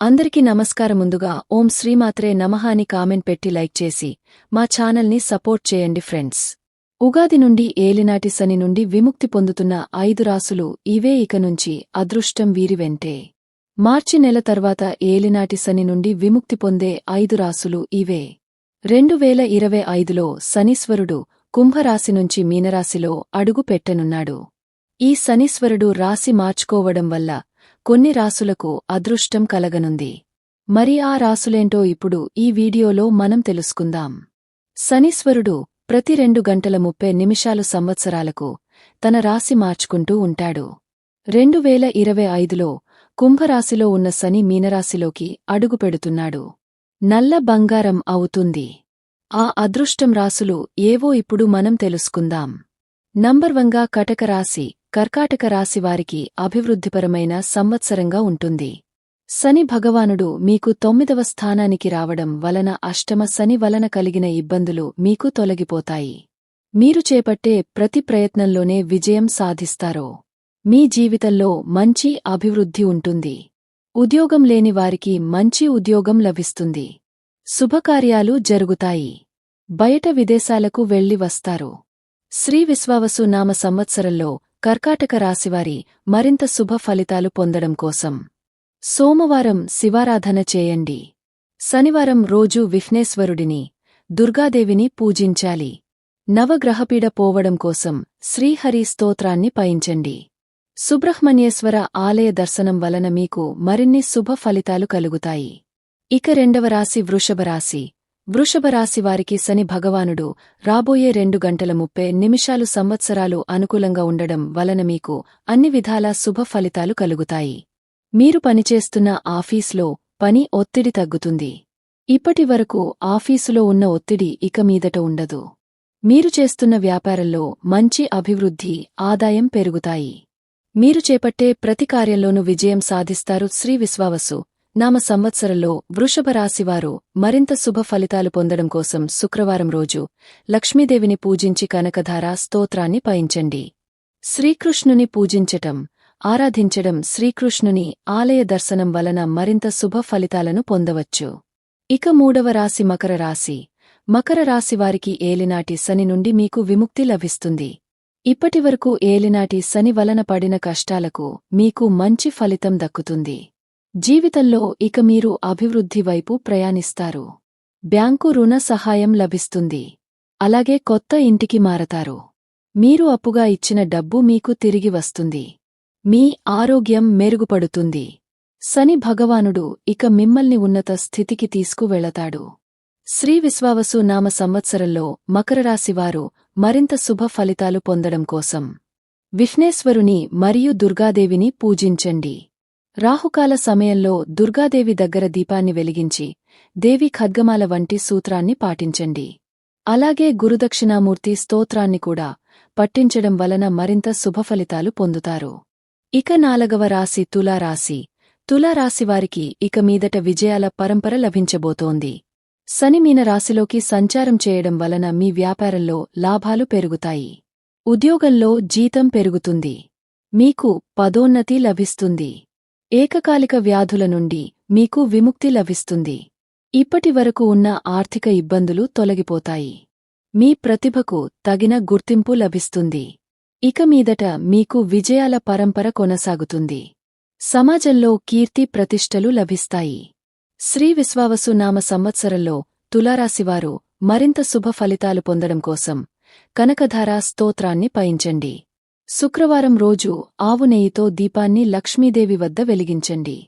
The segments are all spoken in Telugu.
అందరికీ నమస్కారం ముందుగా ఓం శ్రీమాత్రే నమః అని కామెంట్ పెట్టి లైక్ చేసి మా ఛానల్ని సపోర్ట్ చేయండి ఫ్రెండ్స్. ఉగాది నుండి ఏలినాటి శని నుండి విముక్తి పొందుతున్న ఐదు రాసులు ఇవే ఇక నుంచి అదృష్టం వీరి వెంటే. మార్చి నెల తర్వాత ఏలినాటి శని నుండి విముక్తి పొందే ఐదు రాసులు ఇవే. రెండు వేల ఇరవై ఐదులో శనీశ్వరుడు కుంభరాశి నుంచి మీనరాశిలో అడుగు పెట్టనున్నాడు ఈ శనీశ్వరుడు రాశి మార్చుకోవడం వల్ల కొన్ని రాసులకు అదృష్టం కలగనుంది. మరి ఆ రాసులేంటో ఇప్పుడు ఈ వీడియోలో మనం తెలుసుకుందాం. శనీశ్వరుడు ప్రతి రెండు గంటల ముప్పై నిమిషాలు సంవత్సరాలకు తన రాశి మార్చుకుంటూ ఉంటాడు. రెండు వేల ఇరవై ఐదులో కుంభరాశిలో ఉన్న శని మీనరాశిలోకి అడుగుపెడుతున్నాడు నల్ల బంగారం అవుతుంది. ఆ అదృష్టం రాసులు ఏవో ఇప్పుడు మనం తెలుసుకుందాం. నంబర్ వంగా కటకరాశి కర్కాటక రాశివారికి అభివృద్ధిపరమైన సంవత్సరంగా ఉంటుంది. శని భగవానుడు మీకు తొమ్మిదవ స్థానానికి రావడం వలన అష్టమ శని వలన కలిగిన ఇబ్బందులు మీకు తొలగిపోతాయి. మీరు చేపట్టే ప్రతి ప్రయత్నంలోనే విజయం సాధిస్తారో. మీ జీవితంలో మంచి అభివృద్ధి ఉంటుంది. ఉద్యోగం లేని వారికి మంచి ఉద్యోగం లభిస్తుంది. శుభకార్యాలు జరుగుతాయి. బయట విదేశాలకు వెళ్ళి వస్తారు. శ్రీ విశ్వావసు నామ సంవత్సరంలో కర్కాటక రాశివారి మరింత శుభ ఫలితాలు పొందడం కోసం సోమవారం శివారాధన చేయండి. శనివారం రోజూ విఘ్నేశ్వరుడిని దుర్గాదేవిని పూజించాలి. నవగ్రహపీడ పోవడం కోసం శ్రీహరి స్తోత్రాన్ని పయించండి సుబ్రహ్మణ్యేశ్వర ఆలయ దర్శనం వలన మీకు మరిన్ని శుభ ఫలితాలు కలుగుతాయి. ఇక రెండవ రాశి వృషభరాశి వృషభరాశివారికి శని భగవానుడు రాబోయే రెండు గంటల ముప్పై నిమిషాలు సంవత్సరాలు అనుకూలంగా ఉండడం వలన మీకు అన్ని విధాల శుభ ఫలితాలు కలుగుతాయి. మీరు పనిచేస్తున్న ఆఫీస్లో పని ఒత్తిడి తగ్గుతుంది. ఇప్పటి వరకు ఆఫీసులో ఉన్న ఒత్తిడి ఇక మీదట ఉండదు. మీరు చేస్తున్న వ్యాపారంలో మంచి అభివృద్ధి ఆదాయం పెరుగుతాయి. మీరు చేపట్టే ప్రతి కార్యంలోనూ విజయం సాధిస్తారు శ్రీ విశ్వావసు. నామ సంవత్సరంలో వృషభ రాశివారు మరింత శుభ ఫలితాలు పొందడం కోసం శుక్రవారం రోజు లక్ష్మీదేవిని పూజించి కనకధారా స్తోత్రాన్ని పయించండి శ్రీకృష్ణుని పూజించటం ఆరాధించడం శ్రీకృష్ణుని ఆలయ దర్శనం వలన మరింత శుభ ఫలితాలను పొందవచ్చు. ఇక మూడవ రాశి మకర రాశి. మకర రాశివారికి ఏలినాటి శని నుండి మీకు విముక్తి లభిస్తుంది. ఇప్పటివరకు ఏలినాటి శని వలన పడిన కష్టాలకు మీకు మంచి ఫలితం దక్కుతుంది. జీవితంలో ఇక మీరు అభివృద్ధి వైపు ప్రయాణిస్తారు. బ్యాంకు రుణ సహాయం లభిస్తుంది. అలాగే కొత్త ఇంటికి మారతారు. మీరు అప్పుగా ఇచ్చిన డబ్బు మీకు తిరిగి వస్తుంది. మీ ఆరోగ్యం మెరుగుపడుతుంది. శని భగవానుడు ఇక మిమ్మల్ని ఉన్నత స్థితికి తీసుకువెళతాడు. శ్రీ విశ్వావసు నామ సంవత్సరంలో మకరరాశివారు మరింత శుభ ఫలితాలు పొందడం కోసం విఘ్నేశ్వరుని మరియు దుర్గాదేవిని పూజించండి. రాహుకాల సమయంలో దుర్గాదేవి దగ్గర దీపాన్ని వెలిగించి దేవి ఖడ్గమాల వంటి సూత్రాన్ని పాటించండి. అలాగే గురుదక్షిణామూర్తి స్తోత్రాన్ని కూడా పట్టించడం వలన మరింత శుభఫలితాలు పొందుతారు. ఇక నాలగవ రాశి తులారాశి. తులారాశివారికి ఇక మీదట విజయాల పరంపర లభించబోతోంది. శనిమీన రాశిలోకి సంచారం చేయడం వలన మీ వ్యాపారంలో లాభాలు పెరుగుతాయి. ఉద్యోగంలో జీతం పెరుగుతుంది. మీకు పదోన్నతి లభిస్తుంది. ఏకకాలిక వ్యాధుల నుండి మీకు విముక్తి లభిస్తుంది. ఇప్పటివరకు ఉన్న ఆర్థిక ఇబ్బందులు తొలగిపోతాయి. మీ ప్రతిభకు తగిన గుర్తింపు లభిస్తుంది. ఇక మీదట మీకు విజయాల పరంపర కొనసాగుతుంది. సమాజంలో కీర్తి ప్రతిష్టలు లభిస్తాయి. శ్రీ విశ్వావసు నామ సంవత్సరంలో తులారాశివారు మరింత శుభ ఫలితాలు పొందడం కోసం కనకధారా స్తోత్రాన్ని పయించండి శుక్రవారం రోజు ఆవు నెయ్యితో దీపాన్ని లక్ష్మీదేవి వద్ద వెలిగించండి.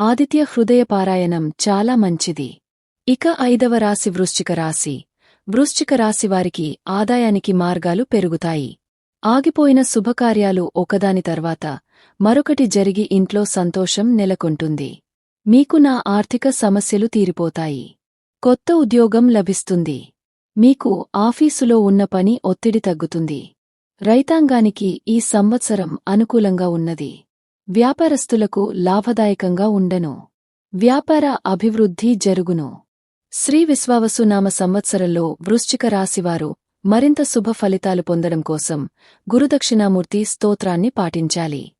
ఆదిత్య హృదయ పారాయణం చాలా మంచిది. ఇక ఐదవ రాశి వృశ్చిక రాశి. వృశ్చిక రాశివారికి ఆదాయానికి మార్గాలు పెరుగుతాయి. ఆగిపోయిన శుభకార్యాలు ఒకదాని తర్వాత మరొకటి జరిగి ఇంట్లో సంతోషం నెలకొంటుంది. మీకు నా ఆర్థిక సమస్యలు తీరిపోతాయి. కొత్త ఉద్యోగం లభిస్తుంది. మీకు ఆఫీసులో ఉన్న పని ఒత్తిడి తగ్గుతుంది. రైతాంగానికి ఈ సంవత్సరం అనుకూలంగా ఉన్నది. వ్యాపారస్తులకు లాభదాయకంగా ఉండను. వ్యాపార అభివృద్ధి జరుగును. శ్రీ విశ్వావసు నామ సంవత్సరంలో వృశ్చిక రాశివారు మరింత శుభ ఫలితాలు పొందడం కోసం గురుదక్షిణామూర్తి స్తోత్రాన్ని పాటించాలి.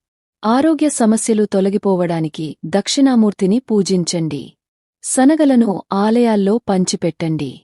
ఆరోగ్య సమస్యలు తొలగిపోవడానికి దక్షిణామూర్తిని పూజించండి. శనగలను ఆలయాల్లో పంచిపెట్టండి.